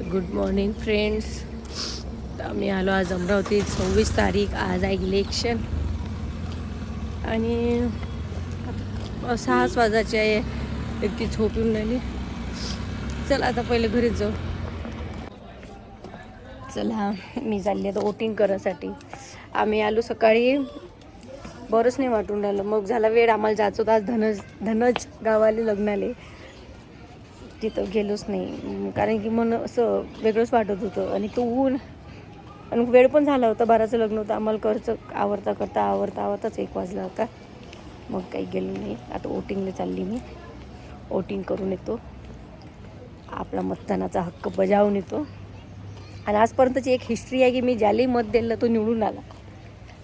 Good morning friends आम्ही आलो आज अमरावती सव्वीस तारीख. आज आहे इलेक्शन आणि सहाच वाजायचे आहे. इतकी झोप येऊन राहिली. चला आता पहिले घरीच जाऊ. चला मी चालली आता वोटिंग करायसाठी. आम्ही आलो सकाळी. बरंच नाही वाटून राहिलं. मग झाला वेळ. आम्हाला जायचो आज धनज धनज गावाले लग्नाले. तिथं गेलोच नाही. कारण की मन असं वेगळंच वाटत होतं. आणि तो ऊन आणि वेळ पण झाला होता बाराचं लग्न होतं. आम्हाला करचं आवरता करता आवरता आवरताच एक वाजला होता. मग काही गेलो नाही. आता वोटिंगला चालली मी. वोटिंग करून येतो. आपला मतदानाचा हक्क बजावून येतो. आणि आजपर्यंतची एक हिस्ट्री आहे की मी ज्यालाही मत दिलं तो निवडून आला.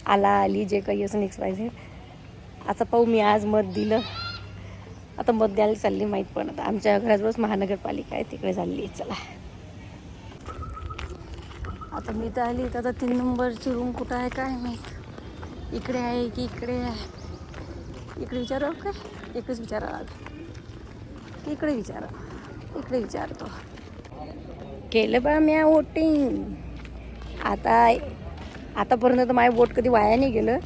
आला आली जे काही असं नेक्स्ट पाहिजे आता पाहू मी आज मत दिलं. आता मत द्यायला चालली माहीत पण आता. आमच्या घराजवळच महानगरपालिका आहे तिकडे चालली आहे चला. आता मी तर आली तर आता तीन नंबरची रूम कुठं आहे काय माहीत. इकडे आहे की इकडे आहे? इकडे विचारा काय इकडेच विचारा लागेल इकडे विचारा. इकडे विचारतो. केलं बा म्या वोटिंग आता आतापर्यंत तर माझं वोट कधी वाया नाही गेलं.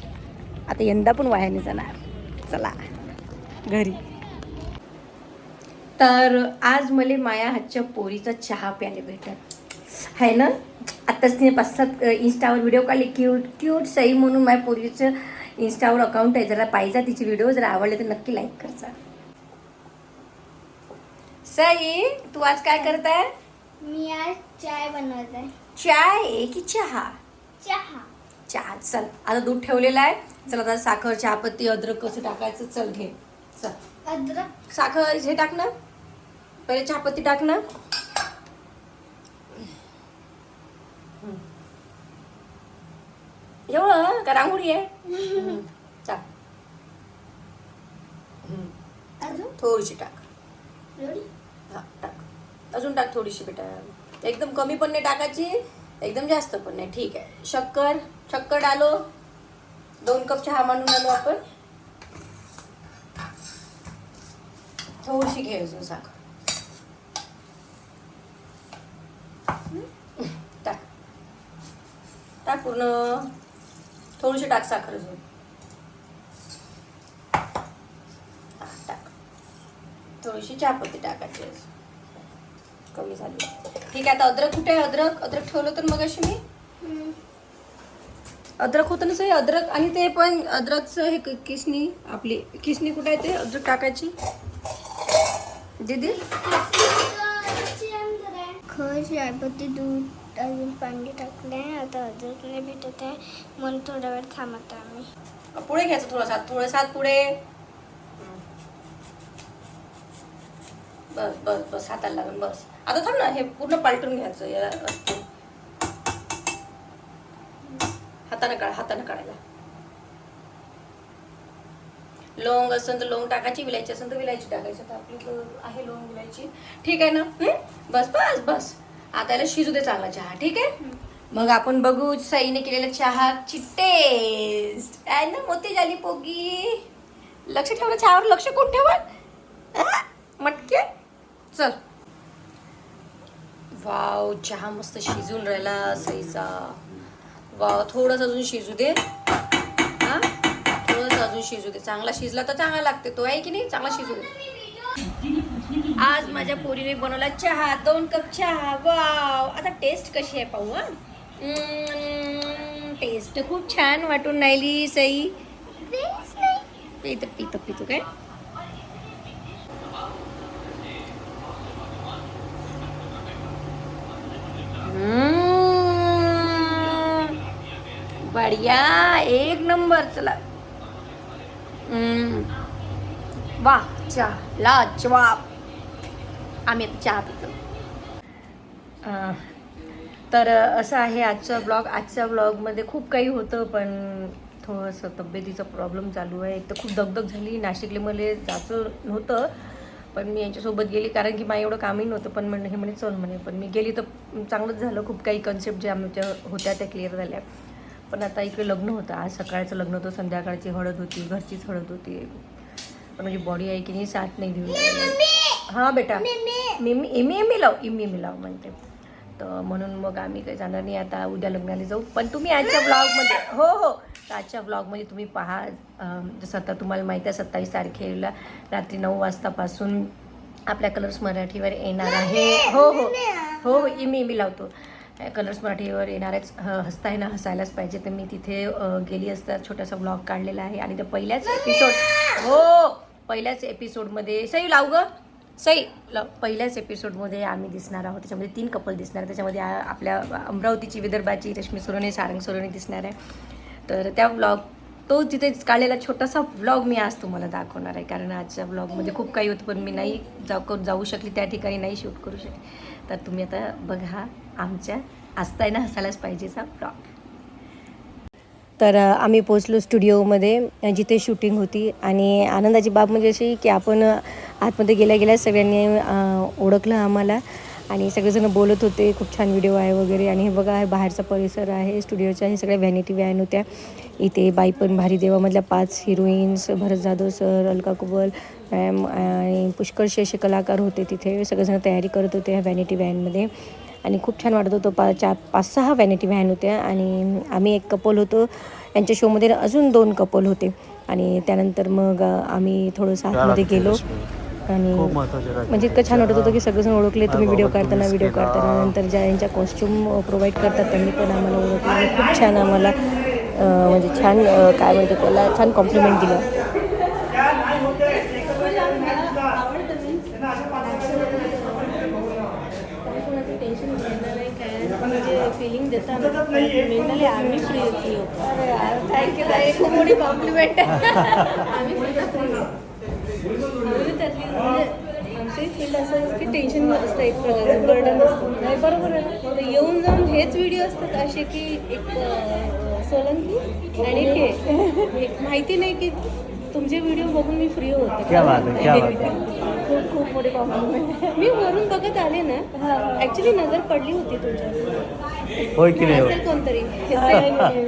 आता यंदा पण वाया नाही जाणार. चला. घरी. तर आज मला माया हातच्या पोरीचा चहा प्यायला भेटत आहे ना? आत्ताच तिने पाच सात इन्स्टावर व्हिडिओ काढले. क्यूट क्यूट सई म्हणून माझ्या पोरीचं इन्स्टावर अकाउंट आहे. जरा पाहिजे तिचे व्हिडिओ जर आवडले तर नक्की लाईक करजा. सई तू आज काय करताय? मी आज चाय बनवत. आहे चाय की चहा? चहा. चहा. चल आता दूध ठेवलेलं आहे. चल आता साखर चहापत्ती अद्रक कसं टाकायचं? चल घे. चल. अद्रक? साखर हे टाक ना. पहिले चहापत्ती टाक ना. एवढं का रांगोळी आहे? टाक थोडीशी टाक. रेडी हा टाक. अजून टाक थोडीशी बेटा. एकदम कमी पण नाही टाकायची एकदम जास्त पण नाही. ठीक आहे. शक्कर शक्कर डालो. दोन कप चहा मांडून आलो आपण. थोडीशी घे अजून साखर टाक टाक पूर्ण थोडीशी टाक साखर अजून टाक थोडीशी चहापत्ती टाकायची कमी झाली ठीक आहे आता अद्रक कुठे आहे अद्रक अद्रक ठेवलं तर मग अशी मी अद्रक होतं ना सही अद्रक आणि ते पण अद्रकचं हे क- आपली किसणी कुठे आहे ते अद्रक टाकायची दीदी खर चायपत्ती दूध अजून पाणी टाकले आता अद्रक नाही भेटत आहे म्हणून थोडा वेळ थांबत आहे आम्ही पुढे घ्यायचं थोडासा थोडासा पुढे. बस बस बस हाताला लागून बस. आता थांब ना हे पूर्ण पालटून घ्यायचं या हाताने काढ हाताने काढायला. लोंग असेल तर लोंग टाकायची विलायची असेल तर विलायची टाकायची. तर आपली आहे लोंग विलायची. ठीक आहे ना? बस बस बस. आता याला शिजू दे चांगला चहा ठीक आहे? मग आपण बघू सईने केलेला चहाची टेस्ट आहे ना मोती झाली पोगी. लक्ष ठेवलं चहावर लक्ष कोण ठेवा मटके? चल. वाव चहा मस्त शिजून राहिला सईचा. वाव थोडंसं अजून शिजू दे. हा? थोडंसं अजून शिजू दे. चांगला शिजला तर चांगला लागते तो आहे की नाही? चांगला शिजू दे. आज माझ्या पोरीने बनवला चहा दोन कप चहा. वाव आता टेस्ट कशी आहे पाहू हा? टेस्ट खूप छान वाटून राहिली सई. पितो पितो पितो काय? बढिया. एक नंबर चला. हम्म. वाह चहा. लाजवाब. आम्ही आता चहा पितो. तर असं आहे आजचा ब्लॉग आजच्या ब्लॉगमध्ये खूप काही होतं पण थोडंसं तब्येतीचा प्रॉब्लेम चालू आहे. एक तर खूप दगदग झाली. नाशिकले मला जायचं नव्हतं पण मी यांच्यासोबत गेली कारण की मला एवढं कामही नव्हतं. पण म्हण हे म्हणे चल म्हणे. पण मी गेली तर चांगलंच झालं. खूप काही कन्सेप्ट ज्या आमच्या होत्या त्या क्लिअर झाल्या. पण आता इकडे लग्न होतं. आज सकाळचं लग्न होतं. संध्याकाळची हळद होती. घरचीच हळद होती. पण माझी बॉडी आहे की नाही साथ नाही देऊ हा बेटा. मी मी इमी इमी लाव इमी इमी लाव म्हणते. तर म्हणून मग आम्ही काही जाणार नाही आता उद्या लग्नाला जाऊ. पण तुम्ही आजच्या ब्लॉगमध्ये हो हो. तर आजच्या ब्लॉगमध्ये तुम्ही पहा जसं आता तुम्हाला माहिती आहे सत्तावीस तारखेला रात्री नऊ वाजतापासून आपल्या कलर्स मराठीवर येणार आहे. हो हो. हो. हो मी मी लावतो. कलर्स मराठीवर येणारच ह- हसताय ना हसायलाच पाहिजे. तर मी तिथे गेली असता छोटासा ब्लॉग काढलेला आहे. आणि त्या पहिल्याच एपिसोड हो पहिल्याच एपिसोडमध्ये सई लाव ग. सई ल पहिल्याच एपिसोडमध्ये आम्ही दिसणार आहोत. त्याच्यामध्ये तीन कपल दिसणार आहे त्याच्यामध्ये आपल्या अमरावतीची विदर्भाची रश्मी सोरोने सारंग सोरोने दिसणार आहे. तर त्या व्लॉग तो तिथे काढलेला छोटासा व्लॉग मी आज तुम्हाला दाखवणार आहे. कारण आजच्या व्लॉगमध्ये खूप काही होतं पण मी नाही जाऊ जाऊ शकली त्या ठिकाणी नाही शूट करू शकली. तर तुम्ही आता बघा आमच्या असताय ना हसायलाच पाहिजेचा व्लॉग तर आम्ही पोचलो स्टुडिओमध्ये जिथे शूटिंग होती. आणि आनंदाची बाब म्हणजे अशी की आपण आतमध्ये गेल्या गेल्या सगळ्यांनी ओळखलं आम्हाला. आणि सगळेजण बोलत होते खूप छान व्हिडिओ आहे वगैरे. आणि हे बघा हे बाहेरचा परिसर आहे स्टुडिओच्या हे सगळ्या व्हॅनिटी व्हॅन होत्या. इथे बाई पण भारी देवामधल्या पाच heroines Bharat Jadhav sir Alka Kubal ma'am आणि पुष्कळसे असे कलाकार होते तिथे. सगळेजण तयारी करत होते ह्या व्हॅनिटी व्हॅनमध्ये. आणि खूप छान वाटत होतं. पा चार पाच सहा व्हॅनिटी व्हॅन होत्या आणि आम्ही एक कपल होतो. यांच्या शोमध्ये अजून दोन कपल होते. आणि त्यानंतर मग आम्ही थोडंसं आतमध्ये गेलो. आणि. म्हणजे इतकं छान वाटत होतं की सगळेजण ओळखले तुम्ही व्हिडिओ काढताना व्हिडिओ काढताना नंतर ज्या यांच्या कॉस्ट्युम प्रोव्हाइड करतात त्यांनी पण आम्हाला ओळखलं. आणि खूप छान आम्हाला म्हणजे छान काय म्हणतो त्याला छान कॉम्प्लिमेंट दिलं. मेंटली आम्ही फ्री फ्री होतो थँक्यू खूप मोठी कॉम्प्लिमेंट आम्ही म्हणजे फील्ड असं की टेन्शन असतं एक प्रकारचं बर्डन असतं. नाही बरोबर आहे. ना? तर येऊन जाऊन हेच व्हिडिओ असतात असे की एक सोलंकी आणि हे. माहिती नाही की तुमचे व्हिडिओ बघून मी फ्री होते. क्या बात आहे, क्या बात आहे. खूप खूप मोठे कॉम्प्लिमेंट मी वरून बघत आले ना. ऍक्च्युली नजर पडली होती तुमच्या होय की नाही होय? असेल कोणतरी.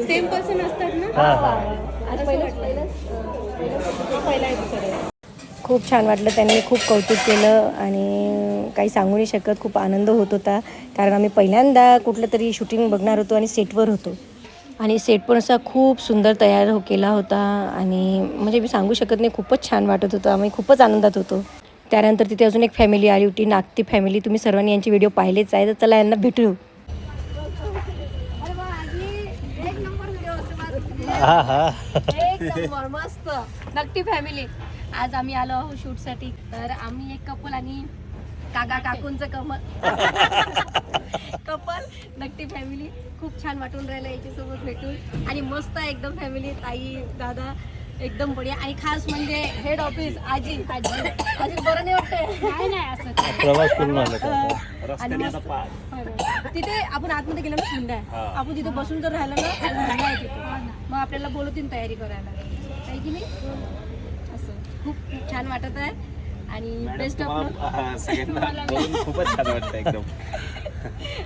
सेम पर्सन असतात ना? हा, हा. आज पहिलाच पहिला episode आहे. खूप छान वाटलं त्यांनी खूप कौतुक केलं आणि काही सांगू नाही शकत. खूप आनंद होत होता. कारण आम्ही पहिल्यांदा कुठलं तरी शूटिंग बघणार होतो आणि सेटवर होतो. आणि सेट पण असा खूप सुंदर तयार हो केला होता. आणि म्हणजे मी सांगू शकत नाही खूपच छान वाटत होतं. आम्ही खूपच आनंदात होतो. त्यानंतर तिथे अजून एक फॅमिली आली होती नागती फॅमिली तुम्ही सर्वांनी यांचे व्हिडिओ पाहिलेच आहे. तर चला यांना भेटू. एक नंबर मस्त. नक्की फॅमिली आज आम्ही आलो आहोत शूटसाठी. तर आम्ही एक कपल आणि काका काकूंचं कमल. कपल नक्की फॅमिली खूप छान वाटून राहिलं याच्यासोबत भेटून. आणि मस्त आहे एकदम फॅमिली ताई दादा. एकदम बढिया. आणि खास म्हणजे हेड ऑफिस आजी आजी. आजी बरं नाही वाटतंय. नाही नाही असं प्रवास करून आलो का? आणि मस्त. तिथे आपण आतमध्ये गेलो ना थंड आहे. आपण तिथे बसून जर राहिलं ना थंड आहे तिथे. मग आपल्याला बोलवतील तयारी करायला. काही की नाही? असं. खूप खूप छान वाटत आहे. आणि बेस्ट ऑफ हा, सगळ्यांना बघून खूपच छान वाटतं एकदम.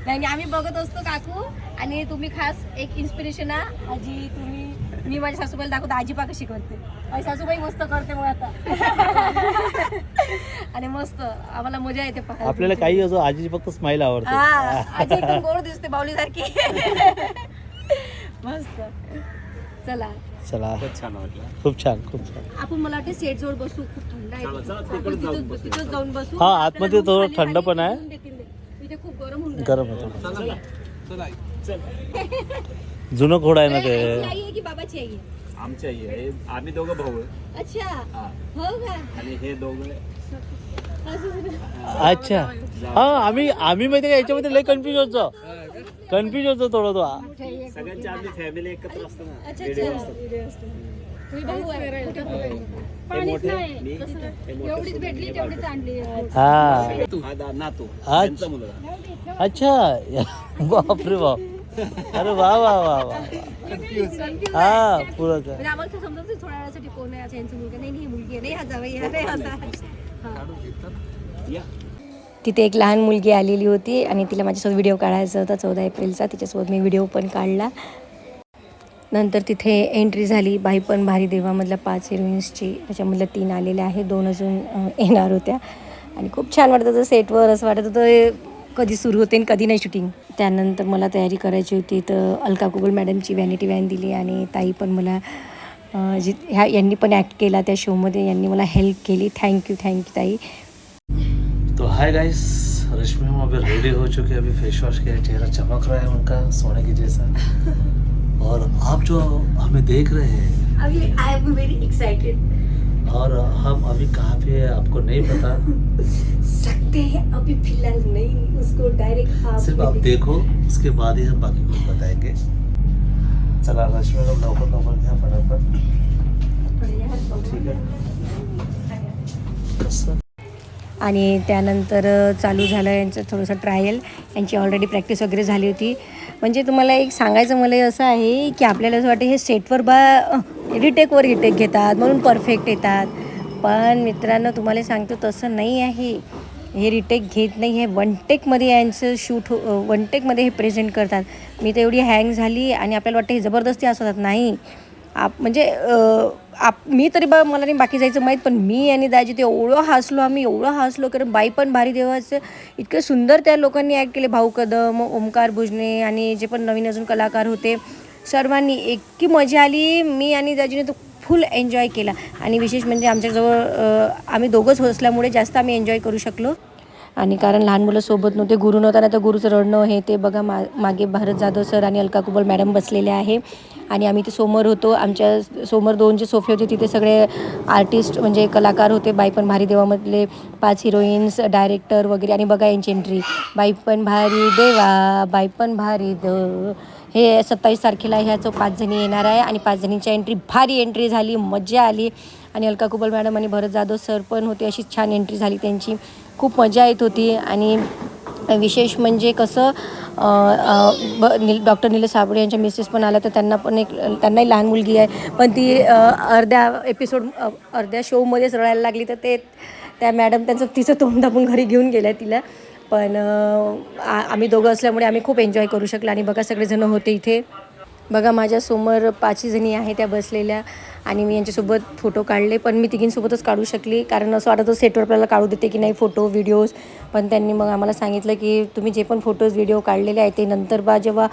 नाही नाही, आम्ही बघत असतो काकू. आणि तुम्ही खास एक इन्स्पिरेशन आहे आजी तुम्ही मी माझ्या सासूबाईला दाखवतो आजी पा कशी करते माझी सासूबाई मस्त करते मग आता. आणि मस्त आम्हाला मजा येते पाहायला. आपल्याला काही असो आजी फक्त स्माईल हा आवडते आजी एकदम गोड दिसते बावली सारखी मस्त. चला. चला. खूपच छान वाटलं. खूप छान खूप छान. आपण मला वाटते सेट जवळ बसू खूप थंड आहे. चला, चला, आपण जाऊन तिथं- बसू. तिथंच जाऊन बसू. हा, आतमध्ये थोडं खाली- थंड पण आहे. घेऊन देतील ते. इथे खूप गरम होऊन. गरम होतो. चला. चला चल. जुनं घोडा आहे ना ते. आईची आई आहे की बाबाची आई आहे? आमच्या आई आहे. आम्ही दोघं भाऊ आहे. अच्छा. हा. हो का? आणि हे दोघं असं- अच्छा. हा आम्ही आम्ही माहिती का याच्यामध्ये लय कन्फ्युज होतो. कन्फ्युज होतो थोडं तो. सगळ्यांची आम्ही फॅमिली एकत्र असतो ना. अच्छा रेडिओ अच्छा. असतो. तुम्ही भाऊ आहे. कुठे भाऊ आहे? हे. मोठे मी हे मोठे एवढीच भेटली तेवढीच आणली. हा. दा- नातू. त्यांचा मुलगा. अच्छा. बापरे बाप. अरे वा वा वा वा. हा. पुरं काय? म्हणजे आम्हाला नाही थोड्या वेळासाठी कोण आहे असं यांची मुलगी? नाही नाही ही मुलगी आहे. नाही हा जावई आहे. नाही असा हा. या. तिथे एक लहान मुलगी आलेली होती आणि तिला माझ्यासोबत व्हिडिओ काढायचा होता चौदा एप्रिलचा. तिच्यासोबत मी व्हिडिओ पण काढला. नंतर तिथे एंट्री झाली. बाई पण भारी देवामधल्या पाच हिरोईन्सची त्याच्यामधल्या तीन आलेल्या आहे दोन अजून अं, येणार होत्या. आणि खूप छान वाटत होतं. सेटवर असं वाटत होतं हे कधी सुरू होते आणि कधी नाही शूटिंग त्यानंतर मला तयारी करायची होती तर अलका कुगल मॅडमची व्हॅनिटी व्हॅन दिली आणि ताई पण मला जी ह्या यांनी पण ॲक्ट केला त्या शोमध्ये यांनी मला हेल्प केली. थँक्यू थँक्यू ताई. तो हाय गाइस रश्मि हम अभी रेडी हो चुके हैं. अभी फेस वॉश किया चेहरा चमक रहा है उनका सोने की जैसा। और आप जो हमें देख रहे हैं। अभी आई एम वेरी एक्साइटेड और हम अभी कहाँ पे है आपको नहीं पता। सकते हैं अभी फिलहाल नहीं उसको डायरेक्ट आप सिर्फ आप देखो उसके बाद ही हम बाकी कुछ बताएंगे। चला रश्मि लोग लवकर लवकर घ्या फटाफट। ठीक आहे कसं आणि त्यानंतर चालू झालं यांचं थोडंसं ट्रायल यांची ऑलरेडी प्रॅक्टिस वगैरे झाली होती. म्हणजे तुम्हाला एक सांगायचं मला असं आहे की आपल्याला असं वाटतं हे सेटवर बा रिटेकवर रिटेक घेतात म्हणून परफेक्ट येतात. पण मित्रांनो तुम्हाला सांगतो तसं नाही आहे. हे रिटेक घेत नाही हे वन टेकमध्ये यांचं शूट हो वन टेकमध्ये हे प्रेझेंट करतात. मी तर एवढी हँग झाली आणि आपल्याला वाटतं हे जबरदस्ती असतात नाही. आप म्हणजे आप मी तरी बा मला नाही बाकी जायचं माहीत पण मी आणि दाजी ते एवढं हसलो आम्ही एवढं हसलो कारण बाई पण भारी देवाचं. इतकं सुंदर त्या लोकांनी ॲक्ट केले. भाऊ कदम ओमकार भुजने आणि जे पण नवीन अजून कलाकार होते सर्वांनी इतकी मजा आली. मी आणि दाजीने तो फुल एन्जॉय केला. आणि विशेष म्हणजे आमच्याजवळ आम्ही दोघंच असल्यामुळे जास्त आम्ही एन्जॉय करू शकलो. आणि कारण लहान मुलं सोबत नव्हते गुरु नव्हता नाही तर गुरुचं रडणं हे ते बघा मा मागे भारत जाधव सर आणि अलका कुबल मॅडम बसलेले आहे. आणि आम्ही ते समोर होतो. आमच्यासमोर दोन जे सोफे होते तिथे सगळे आर्टिस्ट म्हणजे कलाकार होते. बाई पण भारी देवामधले पाच हिरोईन्स डायरेक्टर वगैरे. आणि बघा यांची एंट्री बाई पण भारी देवा बाई पण भारी द हे सत्तावीस तारखेला ह्या जो पाच जणी येणार आहे आणि पाच जणींची एंट्री भारी एंट्री झाली मजा आली. आणि अलका कुबल मॅडम आणि भरत जाधव सर पण होते अशी छान एंट्री झाली त्यांची. खूप मजा येत होती आणि विशेष म्हणजे कसं ब निल डॉक्टर निलेश साबळे यांच्या मिसेस पण आल्या तर त्यांना पण एक त्यांनाही लहान मुलगी आहे. पण ती अर्ध्या एपिसोड अर्ध्या शोमध्येच रडायला लागली तर ते त्या मॅडम त्यांचं तिचं तोंड आपण घरी घेऊन गेलं तिला. पण आ- आम्ही दोघं असल्यामुळे आम्ही खूप एन्जॉय करू शकलो आणि बघा सगळेजण होते इथे. बघा माझ्यासमोर पाचही जणी आहे त्या बसलेल्या. आणि मी यांच्यासोबत फोटो काढले पण मी तिघींसोबतच काढू शकली. कारण असं वाटतं सेटवर आपल्याला काढू देते की नाही फोटो व्हिडिओज पण त्यांनी मग आम्हाला सांगितलं की तुम्ही जे पण फोटोज व्हिडिओ काढलेले आहेत ते नंतर बा जेव्हा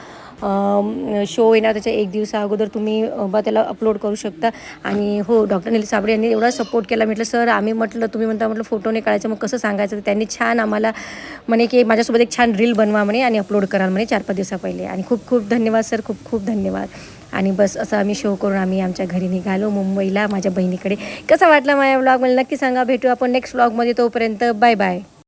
शो येणार त्याच्या एक दिवसा अगोदर तुम्ही बा त्याला अपलोड करू शकता. आणि हो डॉक्टर निल साबळे यांनी एवढा सपोर्ट केला. म्हटलं सर आम्ही म्हटलं तुम्ही म्हणता म्हटलं फोटो नाही काढायचं मग कसं सांगायचं? त्यांनी छान आम्हाला म्हणे की माझ्यासोबत एक छान रील बनवा म्हणे आणि अपलोड कराल म्हणे चार पाच दिवसा पहिले. आणि खूप खूप धन्यवाद सर. खूप खूप धन्यवाद. आणि बस असं आम्ही शो करून आम्ही आमच्या घरी निघालो मुंबईला माझ्या बहिणीकडे. कसा वाटला माझ्या ब्लॉग मला नक्की सांगा. भेटू आपण नेक्स्ट ब्लॉगमध्ये तोपर्यंत बाय बाय